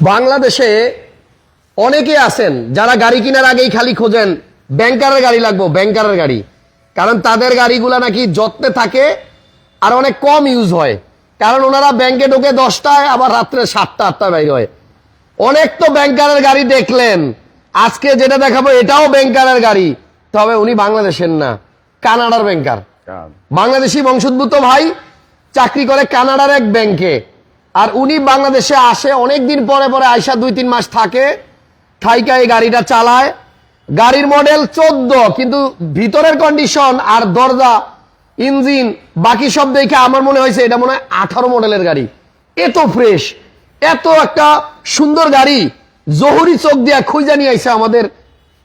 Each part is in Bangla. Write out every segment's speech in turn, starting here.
বাংলাদেশে অনেকে আছেন যারা গাড়ি কেনার আগেই খালি খোঁজেন ব্যাংকারের গাড়ি লাগবো ব্যাংকারের গাড়ি। কারণ তাদের গাড়িগুলা নাকি যত্নে থাকে আর অনেক কম ইউজ হয়। কারণ ওনারা ব্যাংকে ঢোকে দশটায় আবার রাত্রে সাতটা আটটায় বাইর হয়। অনেক তো ব্যাংকারের গাড়ি দেখলেন। আজকে যেটা দেখাবো এটাও ব্যাংকারের গাড়ি। তবে উনি বাংলাদেশের না কানাডার ব্যাংকার বাংলাদেশি বংশোদ্ভূত ভাই চাকরি করে কানাডার এক ব্যাংকে আর উনি বাংলাদেশে আসে অনেক দিন পরে পরে আয়সা দুই তিন মাস থাকে, থাইকা এই গাড়িটা চালায়। গাড়ির মডেল চোদ্দ, কিন্তু ভিতরের কন্ডিশন আর দরজা ইঞ্জিন বাকি সব দেখে আমার মনে হয়েছে এটা মনে হয় আঠারো মডেলের গাড়ি। এত ফ্রেশ এত একটা সুন্দর গাড়ি, জহুরি চোখ দিয়া খুঁজা নিয়ে আইসে আমাদের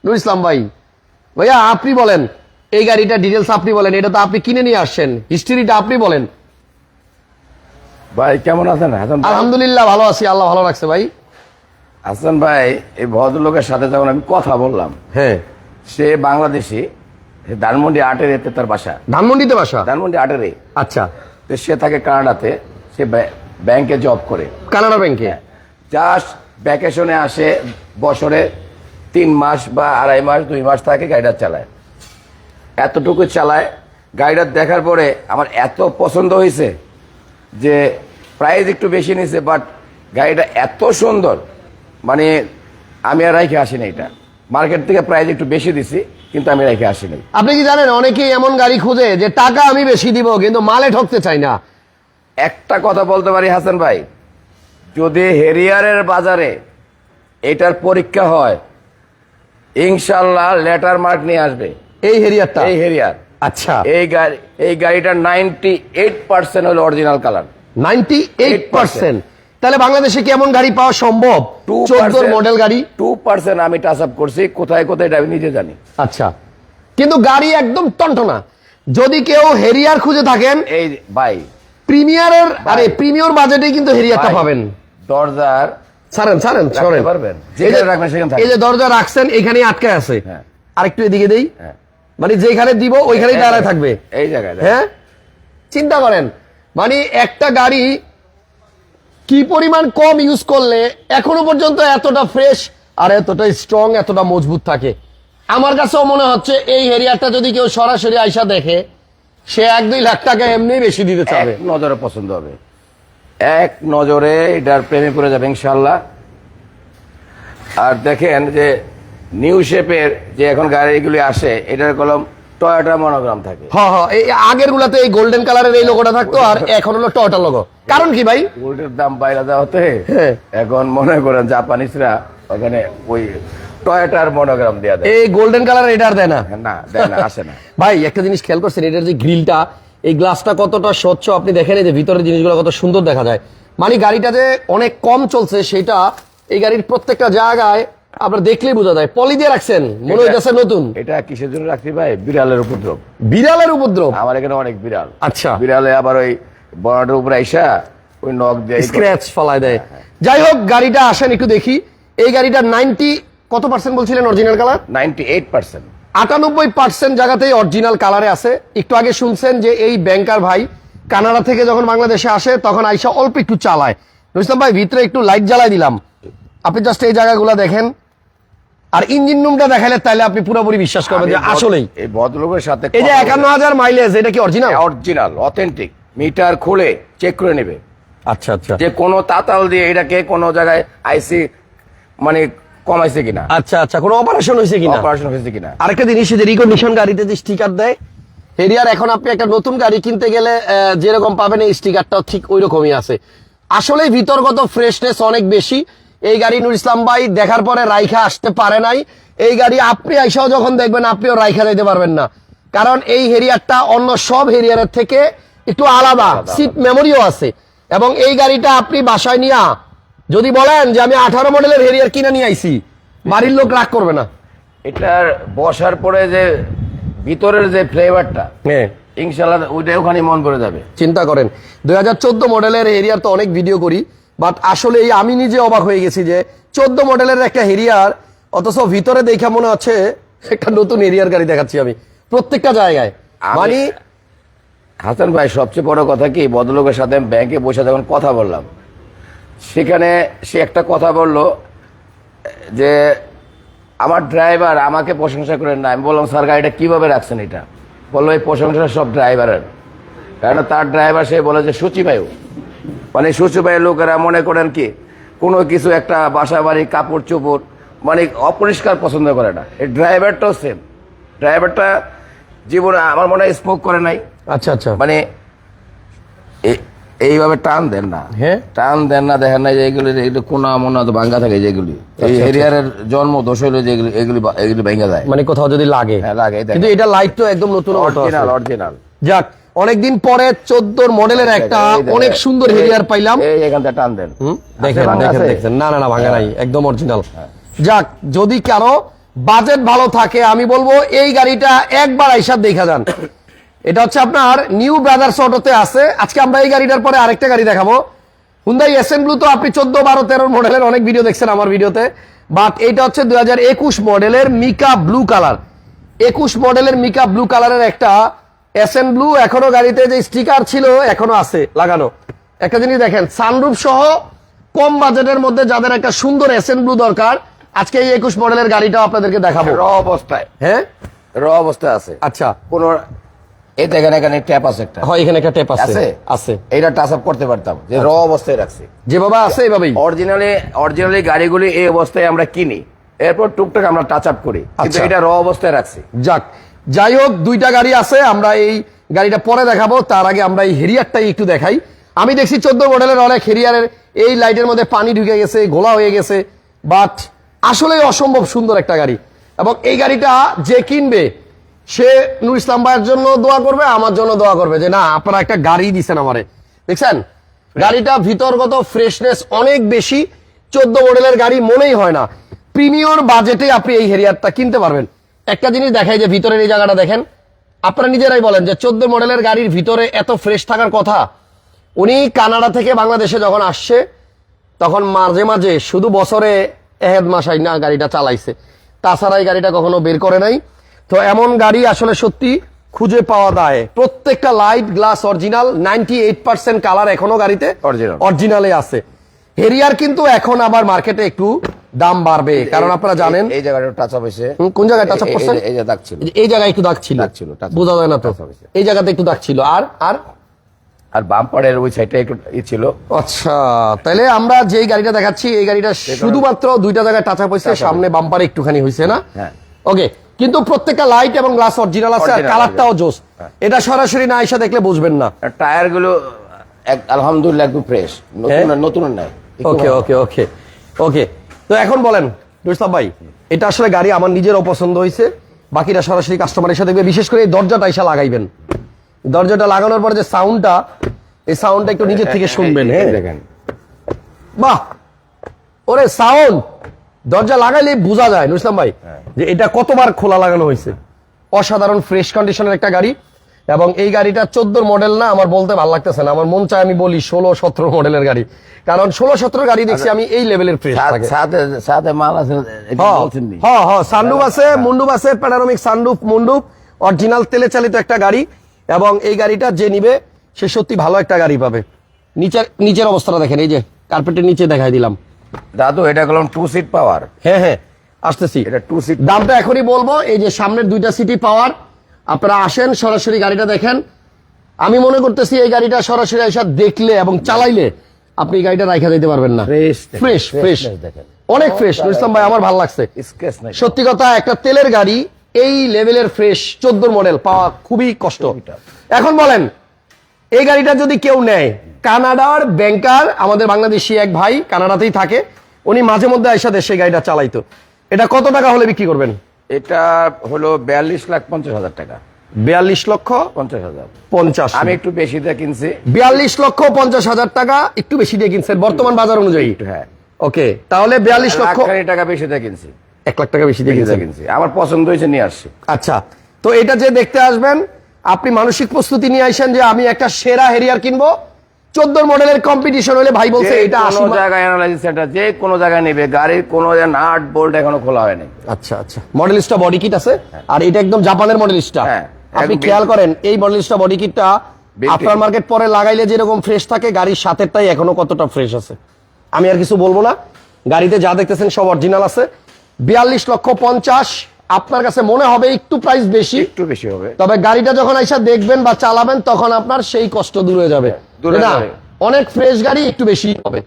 নুর ইসলাম ভাই। ভাইয়া, আপনি বলেন, এই গাড়িটা ডিটেলস আপনি বলেন, এটা তো আপনি কিনে নিয়ে আসছেন হিস্ট্রিটা আপনি বলেন। ভাই কেমন আছেন? হাসান? আলহামদুলিল্লাহ ভালো আছি আল্লাহ ভালো রাখছে ভাই। হাসান ভাই এই ভদ্রলোকের সাথে যখন আমি কথা বললাম হ্যাঁ। সে বাংলাদেশি ধানমন্ডি আটের এতে তার বাসা। ধানমন্ডিতে বাসা? ধানমন্ডি আটেরে আচ্ছা। তো সে থাকে কানাডাতে সে ব্য- ব্যাংকে জব করে। কানাডা ব্যাংকে? জাস্ট ভ্যাকেশনে আসে বছরে তিন মাস বা আড়াই মাস দুই মাস থাকে গাড়িটা চালায়। এতটুকু চালায় গাড়িটা দেখার পরে আমার এত পছন্দ হয়েছে যে প্রাইস একটু বেশি নিছে বাট গাড়িটা এত সুন্দর। মানে আমি আর রাইখে আসি না এটা। মার্কেট থেকে প্রাইস একটু বেশি দিছি কিন্তু আমি রাইখে আসিনি। আপনি কি জানেন অনেকেই এমন গাড়ি খুঁজে যে টাকা আমি বেশি দিব কিন্তু মালে ঠকতে চাই না। একটা কথা বলতে পারি হাসান ভাই। যদি হেরিয়ারের বাজারে এটার পরীক্ষা হয় ইনশাল্লাহ লেটার মার্ক নিয়ে আসবে। এই হেরিয়ারটা? এই হেরিয়ার। আচ্ছা। এই গাড়ি এই গাড়িটা নাইনটি এইট পার্সেন্ট হলো original colour ninety eight percent. তাহলে বাংলাদেশে কি এমন গাড়ি পাওয়া সম্ভব? চোদ্দোর মডেল গাড়ি। টু পার্সেন্ট আমি টাচ আপ করছি। কোথায় কোথায় এটা আমি নিজে জানি। আচ্ছা। কিন্তু গাড়ি একদম টনটনা। যদি কেউ হেরিয়ার খুঁজে থাকেন এই ভাই। প্রিমিয়ারের আরে প্রিমিয়র বাজেটে কিন্তু হেরিয়ারটা পাবেন। দরজার ছাড়েন ছাড়েন পারবেন? এই যে- দরজা রাখছেন এখানেই আটকে আছে। হ্যাঁ। আরেকটু এদিকে দেই। হ্যাঁ। মানে যেখানে দিব ওইখানেই দাঁড়ায় থাকবে। এই জায়গায় হ্যাঁ? চিন্তা করেন মানে একটা গাড়ি কি পরিমাণ কম ইউজ করলে এখনও পর্যন্ত এতটা ফ্রেশ আর এতটা স্ট্রং এতটা মজবুত থাকে। আমার কাছেও মনে হচ্ছে এই হেরিয়ারটা যদি কেউ সরাসরি আইসা দেখে সে এক দুই লাখ টাকা এমনি বেশি দিতে চাবে। নজরে পছন্দ হবে। এক নজরে এটার প্রেমে পড়ে যাবে ইনশাল্লাহ আর দেখেন যে নিউ শেপের যে এখন গাড়িগুলি আসে এটার কলম টয়োটা মনোগ্রাম থাকে। হ্যাঁ হ্যাঁ এই আগের গুলাতে এই গোল্ডেন কালারের এই লোগোটা থাকতো আর এখন হলো টয়টা লোগো কারণ কি ভাই? গোল্ডের দাম বাইরে দেওয়াতে হ্যাঁ। এখন মনে করেন জাপানিজরা ওখানে ওই টয়োটার মনোগ্রাম দেওয়া দেয়। এই গোল্ডেন কালার এটা আর দেয় না। না দেয় না আসে না। ভাই একটা জিনিস খেয়াল করছেন এটার যে গ্রিলটা এই গ্লাসটা কতটা স্বচ্ছ আপনি দেখেন এই যে ভিতরের জিনিসগুলো কত সুন্দর দেখা যায়। মানে গাড়িটা যে অনেক কম চলছে সেটা এই গাড়ির প্রত্যেকটা জায়গায় আপনার দেখলেই বোঝা যায়। পলি দিয়ে রাখছেন মনে হইতেছে নতুন। এটা কিসের জন্য রাখছি ভাই? বিড়ালের উপদ্রব। বিড়ালের উপদ্রব? আমার এখানে অনেক বিড়াল। আচ্ছা। বিড়ালে আবার ওই বনাটের উপরে আইসা ওই নখ দিয়ে। স্ক্র্যাচ ফলায় দেয়। যাই হোক গাড়িটা আসেন একটু দেখি। এই গাড়িটা নাইনটি কত পার্সেন্ট বলছিলেন অরিজিনাল কালার 98% আটানব্বই পার্সেন্ট জায়গাতেই অরিজিনাল কালারে আছে। একটু আগে শুনছেন যে এই ব্যাংকার ভাই কানাডা থেকে যখন বাংলাদেশে আসে তখন আইসা অল্প একটু চালায়। রুস্তম ভাই ভিতরে একটু লাইট জ্বালাই দিলাম। আপনি জাস্ট এই জায়গাগুলো দেখেন। আর ইঞ্জিন রুমটা দেখালে তাহলে আপনি পুরোপুরি বিশ্বাস করবেন যে আসলেই। এই ভদ্রলোকের সাথে এই যে একান্ন হাজার মাইলেজ এটা কি অরিজিনাল অরিজিনাল অথেন্টিক মিটার খুলে চেক করে নেবে। আচ্ছা আচ্ছা। যে কোনো তাতাল দিয়ে এটাকে কোনো জায়গায় আইসি মানে কমাইছে কিনা। আচ্ছা আচ্ছা কোনো অপারেশন হয়েছে কিনা? অপারেশন হয়েছে কিনা। আরেকটা জিনিস যে রিকন্ডিশন গাড়িতে যে স্টিকার দেয় হেরিয়ার এখন আপনি একটা নতুন গাড়ি কিনতে গেলে যেরকম পাবেন এই স্টিকারটাও ঠিক ওই রকমই আছে। আসলে ভিতরগত ফ্রেশনেস অনেক বেশি। এই গাড়ি নুর ইসলাম ভাই দেখার পরে রাইখা আসতে পারে নাই। এই গাড়ি আপনি আইসাও যখন দেখবেন আপনিও রাইখা দিতে পারবেন না। কারণ এই হেরিয়ারটা অন্য সব হেরিয়ারের থেকে একটু আলাদা সিট মেমোরিও আছে। এবং এই গাড়িটা আপনি বাসায় নিয়ে যদি বলেন যে আমি আঠারো মডেলের হেরিয়ার কিনে নিয়ে আইছি বাড়ির লোক রাগ করবে না। এটার বসার পরে যে ভিতরের যে ফ্লেভারটা হ্যাঁ। ইনশাল্লাহ ওইটা ওখানে মন করে যাবে। চিন্তা করেন দুই চোদ্দ মডেলের এরিয়ার তো অনেক ভিডিও করি। বাট আসলে এই আমি নিজে অবাক হয়ে গেছি যে চোদ্দ মডেলের একটা হেরিয়ার অথচ ভিতরে দেখা মনে হচ্ছে একটা নতুন হেরিয়ার গাড়ি দেখাচ্ছি আমি। প্রত্যেকটা জায়গায়। মানে হাসান ভাই সবচেয়ে বড় কথা কি ভদ্রলোকের সাথে আমি ব্যাংকে বসে যখন কথা বললাম। সেখানে সে একটা কথা বলল যে আমার ড্রাইভার আমাকে প্রশংসা করেন না। আমি বললাম স্যার গাড়িটা কীভাবে রাখছেন এটা? বলল এই প্রশংসা সব ড্রাইভারের কারণ তার ড্রাইভার সে বলে যে সুচি সচিবায়ু মানে সচিবায়ু লোকেরা মনে করেন কি কোনো কিছু একটা বাসা বাড়ি কাপড় চোপড় মানে অপরিষ্কার পছন্দ করে না। এই ড্রাইভারটাও সেম ড্রাইভারটা জীবনে আমার মনে হয় স্মোক করে নাই। আচ্ছা আচ্ছা। মানে এইভাবে টান দেন না। হ্যাঁ? টান দেন না দেখেন না যে এগুলি এগুলি কোনা মোনা তো ভাঙ্গা থাকে যেগুলি। এই আচ্ছা, হেরিয়ারের জন্ম দোষ হইলে যেগুলি এগুলি এগুলি ভেঙে যায়। মানে কোথাও যদি লাগে। হ্যাঁ, লাগে, কিন্তু এটা লাইট তো একদম নতুন অরিজিনাল অরিজিনাল যাক অনেকদিন পরে চোদ্দোর মডেলের একটা অনেক সুন্দর হেরিয়ার পাইলাম। দেখেন দেখেন দেখেন। না না না ভাঙা নাই একদম অরিজিনাল যাক যদি কারও বাজেট ভালো থাকে আমি বলব এই গাড়িটা একবার আইসা দেখা যান। এটা হচ্ছে আপনার নিউ ব্রাদার্স অটোতে আছে। আজকে আমরা এই গাড়িটার পরে আরেকটা গাড়ি দেখাবো। হুন্দাই এসএন ব্লু তো আপনি চোদ্দ বারো তেরো মডেলের অনেক ভিডিও দেখছেন আমার ভিডিওতে বাট এইটা হচ্ছে দুই হাজার একুশ মডেলের মিকা ব্লু কালার একুশ মডেলের মিকা ব্লু কালারের একটা এসএন ব্লু এখনও গাড়িতে যে স্টিকার ছিল এখনও আছে লাগানো। একটা জিনিস দেখেন সানরুফ সহ কম বাজেটের মধ্যে যাদের একটা সুন্দর এসএন ব্লু দরকার আজকে এই একুশ মডেলের গাড়িটাও আপনাদেরকে দেখাবো। র অবস্থায়। হ্যাঁ? র অবস্থায় আছে। আচ্ছা। কোন এই দেখেন এখানে ট্যাপ আছে একটা। হয় এখানে একটা টেপ আছে। আছে? আছে। টাচ আপ করতে পারতাম যে র অবস্থায় রাখছি। যেভাবে আছে এভাবেই অরিজিনালি অরিজিনালি গাড়িগুলি এই অবস্থায় আমরা কিনি। এরপর টুকটাক আমরা টাচ আপ করি। কিন্তু আচ্ছা। এটা র অবস্থায় রাখছি। যাক যাই হোক দুইটা গাড়ি আছে আমরা এই গাড়িটা পরে দেখাবো তার আগে আমরা এই হেরিয়ারটাই একটু দেখাই। আমি দেখছি চোদ্দ মডেলের অনেক হেরিয়ারের এই লাইটের মধ্যে পানি ঢুকে গেছে গোলা হয়ে গেছে বাট আসলে অসম্ভব সুন্দর একটা গাড়ি। এবং এই গাড়িটা যে কিনবে সে নুর ইসলাম ভাইয়ের জন্য দোয়া করবে আমার জন্য দোয়া করবে যে না আপনারা একটা গাড়ি দিচ্ছেন আমারে। দেখছেন? গাড়িটা ভিতরগত ফ্রেশনেস অনেক বেশি চোদ্দ মডেলের গাড়ি মনেই হয় না। প্রিমিয়র বাজেটে আপনি এই হেরিয়ারটা কিনতে পারবেন। একটা জিনিস দেখাই যে ভিতরের এই জায়গাটা দেখেন। আপনারা নিজেরাই বলেন যে চোদ্দ মডেলের গাড়ির ভিতরে এত ফ্রেশ থাকার কথা। উনি কানাডা থেকে বাংলাদেশে যখন আসছে তখন মাঝে মাঝে শুধু বছরে এহেদ মাসাই না গাড়িটা চালাইছে। তাছাড়া এই গাড়িটা কখনো বের করে নাই। তো এমন গাড়ি আসলে সত্যি খুঁজে পাওয়া যায়। প্রত্যেকটা light glass original ninety eight percent colour এখনও গাড়িতে Original। অরিজিনালে আছে। হেরিয়ার কিন্তু এখন আবার মার্কেটে একটু দাম বাড়বে কারণ আপনারা জানেন এই জায়গাটা টাচ আপ হয়েছে। কোন জায়গায় touch up এই- এই- যে দাগ ছিল। এই জায়গায় একটু দাগ ছিল। দাগ ছিল, বোঝা যায় না তো। এই জায়গাতে একটু দাগ ছিল। আর আর? আর বাম্পারের ওই সাইডটা একটু ই ছিল। আচ্ছা তাহলে আমরা যেই গাড়িটা দেখাচ্ছি এই গাড়িটা শুধুমাত্র দুইটা জায়গায় টাচ আপ হয়েছে সামনে বাম্পারে একটুখানি হয়েছে না? হ্যাঁ। ওকে কিন্তু প্রত্যেকটা লাইট এবং গ্লাস অরিজিনাল আছে আর কালারটাও জোস। হ্যাঁ। এটা সরাসরি না এসে দেখলে বুঝবেন না। টায়ারগুলো আলহামদুলিল্লাহ একদম ফ্রেশ নতুন হ্যাঁ? নতুন নাই। ওকে ওকে ওকে ওকে তো এখন বলেন রুস্তাব ভাই এটা আসলে গাড়ি আমার নিজেরও পছন্দ হয়েছে। বাকিরা সরাসরি কাস্টমারের সাথে বিশেষ করে এই দরজাটা এসে লাগাইবেন। দরজাটা লাগানোর পরে যে সাউন্ডটা এই সাউন্ডটা একটু নিজের থেকে শুনবেন এই- এই হ্যাঁ? দেখেন। বাহ! ওরে সাউন্ড দরজা লাগাইলে বোঝা যায় নুসলাম ভাই যে এটা কতবার খোলা লাগানো হয়েছে। অসাধারণ ফ্রেশ কন্ডিশনের একটা গাড়ি। এবং এই গাড়িটা চোদ্দোর মডেল না আমার বলতে ভালো লাগতেছে না। আমার মন চায় আমি বলি ষোলো সতেরো মডেলের গাড়ি। কারণ ষোলো সতেরো গাড়ি দেখছি আমি এই লেভেলের ফ্রেশ থাকে। সাথে সাথে মাল আছে হ্যাঁ হ্যাঁ হ্যাঁ আছে মুন্ডুপ আছে প্যানারোমিক সানরুফ মুন্ডুপ অরিজিনাল তেলে চালিত একটা গাড়ি। এবং এই গাড়িটা যে নিবে সে সত্যি ভালো একটা গাড়ি পাবে। নিচের নিচের অবস্থাটা দেখেন এই যে কার্পেটের নিচে দেখাই দিলাম। দাদু এটা করলাম টু সিট পাওয়ার হ্যাঁ হ্যাঁ আসতেছি। এটা টু সিট দামটা এখনই বলব এই যে সামনের দুইটা সিটি পাওয়ার আপনারা আসেন সরাসরি গাড়িটা দেখেন। আমি মনে করতেছি এই গাড়িটা সরাসরি এসে দেখলে এবং চালাইলে আপনি গাড়িটা রাইখা দিতে পারবেন না। ফ্রেশ ফ্রেশ অনেক ফ্রেশ ইসলাম ভাই আমার ভালো লাগছে। সত্যি কথা একটা তেলের গাড়ি এই লেভেলের ফ্রেশ চোদ্দোর মডেল পাওয়া খুবই কষ্ট। এখন বলেন এই গাড়িটা যদি কেউ নেয় কানাডার ব্যাংকার আমাদের বাংলাদেশি এক ভাই কানাডাতেই থাকে উনি মাঝে মধ্যে আইসা দেশে গাড়িটা চালাইতো। এটা কত টাকা হলে বিক্রি করবেন? এটা হলো বিয়াল্লিশ লাখ পঞ্চাশ হাজার টাকা। বিয়াল্লিশ লক্ষ পঞ্চাশ হাজার। পঞ্চাশ। আমি একটু বেশি দিয়ে কিনছি। বিয়াল্লিশ লক্ষ পঞ্চাশ হাজার টাকা একটু বেশি দিয়ে কিনছেন বর্তমান বাজার অনুযায়ী? হ্যাঁ। ওকে তাহলে বিয়াল্লিশ লক্ষ টাকা বেশি দিয়ে কিনছি। এক লাখ টাকা বেশি দিয়ে কিনছি। আমার পছন্দ হয়েছে নিয়ে আসছি। আচ্ছা তো এটা যে দেখতে আসবেন আপনি মানসিক প্রস্তুতি নিয়ে আসেন যে আমি একটা সেরা হেরিয়ার কিনবো চোদ্দ মডেলের কম্পিটিশন হলে ভাই বলছে এটা আশি কোনো জায়গায় অ্যানালাইসিস সেন্টার যে কোনো জায়গায় নেবে গাড়ির কোনো নাট বোল্ট এখনও খোলা হয়নি। আচ্ছা আচ্ছা। মডেলিস্টটা বডি কিট আছে? আর এটা একদম জাপানের মডেলিস্টটা হ্যাঁ, আপনি খেয়াল করেন এই মডেলিস্টটা বডি কিটটা। আপনার মার্কেট পরে লাগাইলে যেরকম ফ্রেশ থাকে গাড়ির সাথেরটাই এখনও কতটা ফ্রেশ আছে। আমি আর কিছু বলব না। গাড়িতে যা দেখতেছেন সব অরিজিনাল আছে। বিয়াল্লিশ লক্ষ পঞ্চাশ আপনার কাছে মনে হবে একটু প্রাইস বেশি। একটু বেশি হবে। তবে গাড়িটা যখন আইসা দেখবেন বা চালাবেন তখন আপনার সেই কষ্ট দূর হয়ে যাবে। দূরে না অনেক ফ্রেশ গাড়ি একটু বেশি হবে।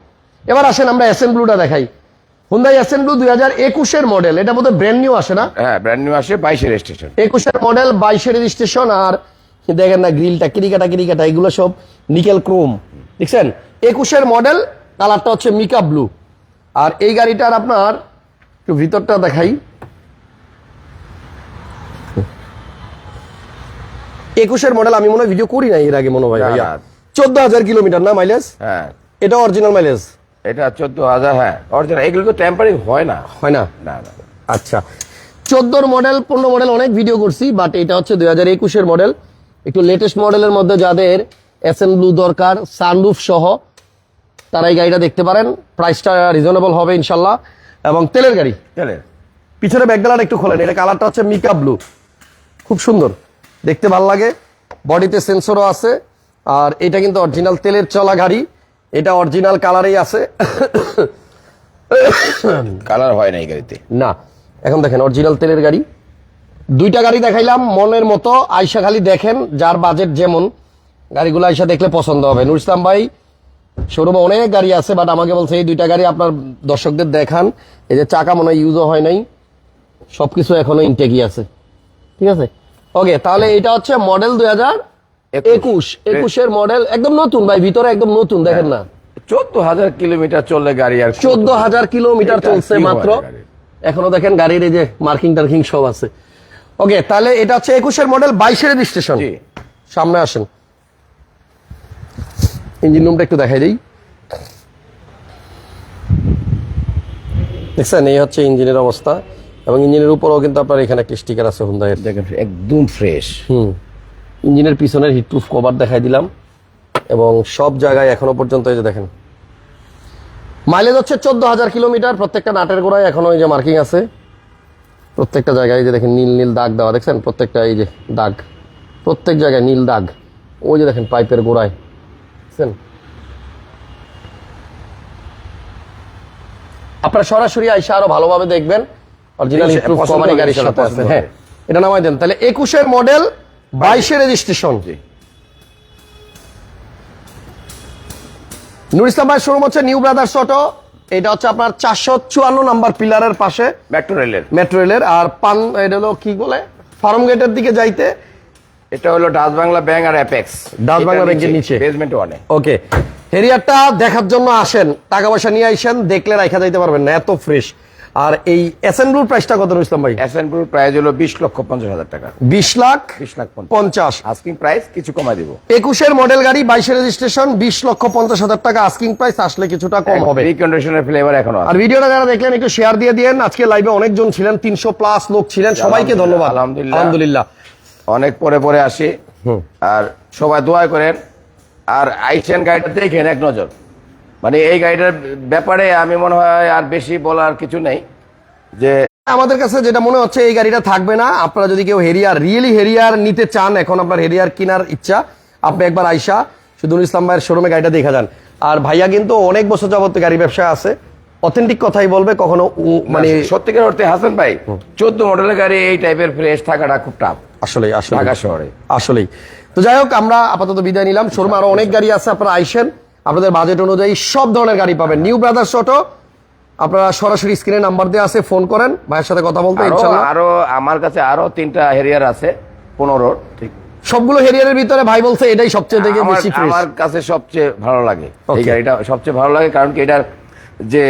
এবার আসেন আমরা এসএন ব্লুটা দেখাই। হুন্দাই এসএন ব্লু দুই হাজার একুশের মডেল এটা বোধহয় ব্র্যান্ড নিউ আসে না? হ্যাঁ ব্র্যান্ড নিউ আসে বাইশের স্টেশন একুশের মডেল বাইশের রেজিস্ট্রেশন আর দেখেন না গ্রিলটা কিরিকাটা কিরিকাটা এগুলো সব নিকেল ক্রোম দেখছেন? একুশের মডেল কালারটা হচ্ছে মিকা ব্লু আর এই গাড়িটার আপনার একটু ভিতরটা দেখাই। একুশের মডেল আমি মনে হয় ভিডিও করি না এর আগে মনে হয় ভাইয়া। চোদ্দ হাজার কিলোমিটার না মাইলেজ হ্যাঁ। এটা অরিজিনাল মাইলেজ এটা চোদ্দ হাজার হ্যাঁ। অরিজিনাল এগুলো তো টেম্পারিং হয় না। হয় না? না না। আচ্ছা। চোদ্দোর মডেল পনেরো মডেল অনেক ভিডিও করছি বাট এটা হচ্ছে দুই হাজার একুশের মডেল একটু লেটেস্ট মডেলের মধ্যে যাদের এস এন ব্লু দরকার সানরুফ সহ তারা এই গাড়িটা দেখতে পারেন। প্রাইসটা রিজনেবল হবে ইনশাল্লাহ। এবং তেলের গাড়ি। চলে পিছনে ব্যাকডালার একটু খোলেন এটা কালারটা হচ্ছে মিকা ব্লু খুব সুন্দর। দেখতে ভালো লাগে। বডিতে সেন্সরও আছে। আর এটা কিন্তু অরিজিনাল তেলের চলা গাড়ি। এটা অরিজিনাল কালারেই আছে। কালার হয় না এই গাড়িতে। না। এখন দেখেন অরিজিনাল তেলের গাড়ি। দুইটা গাড়ি দেখাইলাম মনের মতো। আইসা খালি দেখেন যার বাজেট যেমন। গাড়িগুলো আইসা দেখলে পছন্দ হবে। নুর ইসলাম ভাই শোরুমে অনেক গাড়ি আছে বাট আমাকে বলছে এই দুইটা গাড়ি আপনার দর্শকদের দেখান। এই যে চাকা মনে হয় ইউজও হয় নাই। সবকিছু এখনও ইনটেকই আছে। ঠিক আছে? ওকে তাহলে এটা হচ্ছে মডেল দুই হাজার একুশ। একুশের মডেল একদম নতুন ভাই ভিতরে একদম নতুন দেখেন না। চোদ্দ হাজার কিলোমিটার চললে গাড়ি আর চোদ্দ হাজার কিলোমিটার চলছে মাত্র? এখনও দেখেন গাড়ির এই যে মার্কিং টার্কিং সব আছে। ওকে তাহলে এটা হচ্ছে একুশের মডেল বাইশের রেজিস্ট্রেশন সামনে আসেন। ইঞ্জিন রুমটা একটু দেখাই দিই। দেখছেন এই হচ্ছে ইঞ্জিনের অবস্থা। এবং ইঞ্জিনের উপরেও কিন্তু আপনার এখানে একটা স্টিকার আছে হুন্দাইয়ের দেখেন একদম ফ্রেশ হুম। ইঞ্জিনের পিছনের হিট হিটপ্রুফ কভার দেখাই দিলাম। এবং সব জায়গায় এখনও পর্যন্ত এই যে দেখেন। মাইলেজ হচ্ছে চোদ্দ হাজার কিলোমিটার। প্রত্যেকটা নাটের গোড়ায় এখনও এই যে মার্কিং আছে। প্রত্যেকটা জায়গায় এই যে দেখেন নীল নীল দাগ দেওয়া দেখছেন? প্রত্যেকটা এই যে দাগ। প্রত্যেক জায়গায় নীল দাগ। ওই যে দেখেন পাইপের গোড়ায়। দেখছেন? আপনারা সরাসরি আইসা আরও ভালোভাবে দেখবেন। অরিজিনাল গাড়ির সাথে আছে হ্যাঁ। এটা নামাই দেন। তাহলে একুশের মডেল রেজিস্ট্রেশন জি। নুর ইসলাম ভাই শোরুম হচ্ছে নিউ ব্রাদার্স অটো এটা হচ্ছে আপনার চারশো চুয়ান্ন নাম্বার পিলারের পাশে। মেট্রো রেলের মেট্রো রেলের আর পান এটা হলো কি বলে? ফার্ম গেটের দিকে যাইতে। এটা হলো ডাচ বাংলা ব্যাংক আর অ্যাপেক্স ডাচ বাংলা ব্যাংকের নিচে। বেসমেন্ট ওয়ানে ওকে। হেরিয়ারটা দেখার জন্য আসেন। টাকা পয়সা নিয়ে আইসেন দেখলে রাখা যাইতে পারবেন না এত ফ্রেশ আর এই এসএনব্লুর প্রাইসটা কত নুর ইসলাম ভাই? এসএনপুর প্রাইস হলো বিশ লক্ষ পঞ্চাশ হাজার টাকা। বিশ লাখ বিশ লাখ পঞ্চাশ। পঞ্চাশ। আস্কিং প্রাইস কিছু কমাই দিব। একুশের মডেল গাড়ি বাইশের রেজিস্ট্রেশন বিশ লক্ষ পঞ্চাশ হাজার টাকা আস্কিং প্রাইস আসলে কিছুটা কম হবে। রিকন্ডিশনের ফ্লেভার এখনও আর ভিডিওটা যারা দেখলেন একটু শেয়ার দিয়ে দিয়েন। আজকে লাইভে অনেকজন ছিলেন তিনশো প্লাস লোক ছিলেন। সবাইকে ধন্যবাদ। আলহামদুলিল্লাহ। আলহামদুলিল্লাহ। অনেক পরে পরে আসি। আর সবাই দোয়া করেন। আর আইসেন গাড়িটা দেখেন এক নজর। মানে এই গাড়িটার ব্যাপারে আমি মনে হয় আর বেশি বলার কিছু নেই যে আমাদের কাছে যেটা মনে হচ্ছে এই গাড়িটা থাকবে না। আপনারা যদি কেউ হেরিয়ার রিয়েলি হেরিয়ার নিতে চান এখন আপনার হেরিয়ার কেনার ইচ্ছা আপনি একবার আইসা শুধু ইসলাম ভাইয়ের শোরুমে গাড়িটা দেখা যান। আর ভাইয়া কিন্তু অনেক বছর যাবত গাড়ি ব্যবসায় আছে অথেন্টিক কথাই বলবে কখনো মানে মানে সত্যিকার অর্থে হাসান ভাই চোদ্দ মডেলের গাড়ি এই টাইপের ফ্রেশ থাকাটা খুব টাফ আসলে আসলে ঢাকা শহরে। আসলেই। তো যাই হোক আমরা আপাতত বিদায় নিলাম। শোরুমে আরও অনেক গাড়ি আছে আপনারা আইসেন। আপনাদের বাজেট অনুযায়ী সব ধরনের গাড়ি পাবেন। নিউ ব্রাদার্স অটো আপনারা সরাসরি স্ক্রিনে নাম্বার দেওয়া আছে ফোন করেন ভাইয়ের সাথে কথা বলতে আরও আরও আমার কাছে আরও তিনটা হেরিয়ার আছে পনেরো ঠিক। সবগুলো হেরিয়ারের ভিতরে ভাই বলছে এটাই সবচেয়ে থেকে বেশি আমার কাছে সবচেয়ে ভালো লাগে। এই. গাড়িটা সবচেয়ে ভালো লাগে কারণ কি এটার যে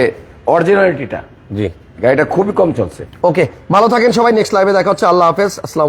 অরিজিনালিটিটা জি। গাড়িটা খুবই কম চলছে। ওকে ভালো থাকেন সবাই নেক্সট লাইভে দেখা হচ্ছে আল্লাহ হাফেজ আসসালাম